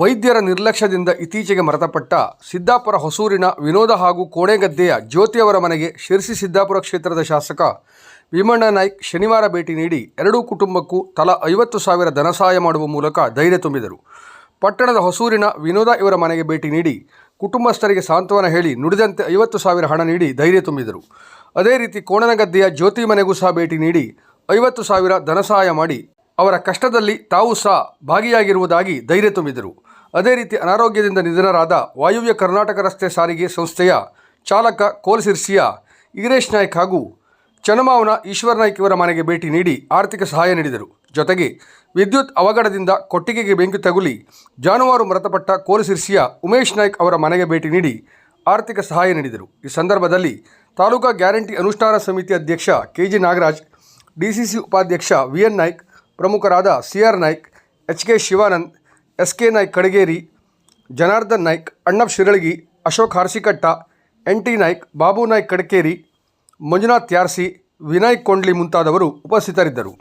ವೈದ್ಯರ ನಿರ್ಲಕ್ಷ್ಯದಿಂದ ಇತ್ತೀಚೆಗೆ ಮೃತಪಟ್ಟ ಸಿದ್ದಾಪುರ ಹೊಸೂರಿನ ವಿನೋದ ಹಾಗೂ ಕೋಣೆಗದ್ದೆಯ ಜ್ಯೋತಿಯವರ ಮನೆಗೆ ಶಿರಸಿ ಸಿದ್ದಾಪುರ ಕ್ಷೇತ್ರದ ಶಾಸಕ ಭೀಮಣ್ಣ ನಾಯ್ಕ್ ಶನಿವಾರ ಭೇಟಿ ನೀಡಿ ಎರಡೂ ಕುಟುಂಬಕ್ಕೂ ತಲಾ ಐವತ್ತು ಸಾವಿರ ಧನಸಹಾಯ ಮಾಡುವ ಮೂಲಕ ಧೈರ್ಯ ತುಂಬಿದರು. ಪಟ್ಟಣದ ಹೊಸೂರಿನ ವಿನೋದ ಇವರ ಮನೆಗೆ ಭೇಟಿ ನೀಡಿ ಕುಟುಂಬಸ್ಥರಿಗೆ ಸಾಂತ್ವನ ಹೇಳಿ ನುಡಿದಂತೆ ಐವತ್ತು ಸಾವಿರ ಹಣ ನೀಡಿ ಧೈರ್ಯ ತುಂಬಿದರು. ಅದೇ ರೀತಿ ಕೋಣನಗದ್ದೆಯ ಜ್ಯೋತಿ ಮನೆಗೂ ಸಹ ಭೇಟಿ ನೀಡಿ ಐವತ್ತು ಸಾವಿರ ಧನಸಹಾಯ ಮಾಡಿ ಅವರ ಕಷ್ಟದಲ್ಲಿ ತಾವು ಸಹ ಭಾಗಿಯಾಗಿರುವುದಾಗಿ ಧೈರ್ಯ ತುಂಬಿದರು. ಅದೇ ರೀತಿ ಅನಾರೋಗ್ಯದಿಂದ ನಿಧನರಾದ ವಾಯುವ್ಯ ಕರ್ನಾಟಕ ರಸ್ತೆ ಸಾರಿಗೆ ಸಂಸ್ಥೆಯ ಚಾಲಕ ಕೋಲ್ಸಿರ್ಸಿಯ ಈರೇಶ್ ನಾಯ್ಕ್ ಹಾಗೂ ಚನ್ನಮಾವನ ಈಶ್ವರ್ ನಾಯ್ಕ್ ಇವರ ಮನೆಗೆ ಭೇಟಿ ನೀಡಿ ಆರ್ಥಿಕ ಸಹಾಯ ನೀಡಿದರು. ಜೊತೆಗೆ ವಿದ್ಯುತ್ ಅವಘಡದಿಂದ ಕೊಟ್ಟಿಗೆಗೆ ಬೆಂಕಿ ತಗುಲಿ ಜಾನುವಾರು ಮೃತಪಟ್ಟ ಕೋಲಸಿರ್ಸಿಯ ಉಮೇಶ್ ನಾಯ್ಕ್ ಅವರ ಮನೆಗೆ ಭೇಟಿ ನೀಡಿ ಆರ್ಥಿಕ ಸಹಾಯ ನೀಡಿದರು. ಈ ಸಂದರ್ಭದಲ್ಲಿ ತಾಲೂಕಾ ಗ್ಯಾರಂಟಿ ಅನುಷ್ಠಾನ ಸಮಿತಿ ಅಧ್ಯಕ್ಷ ಕೆ ಜಿ ನಾಗರಾಜ್ ಡಿಸಿಸಿ ಉಪಾಧ್ಯಕ್ಷ ವಿ ಎನ್ ನಾಯ್ಕ್, ಪ್ರಮುಖರಾದ C R Naik, H K Shivanand S K Naik Kadageri, Janardhan Naik Annap Shiralagi, Ashok Harsikatta N T Naik, Babu Naik Kadakeri, Manjunath Yarsi, Vinayak Kondli ಮುಂತಾದವರು ಉಪಸ್ಥಿತರಿದ್ದರು.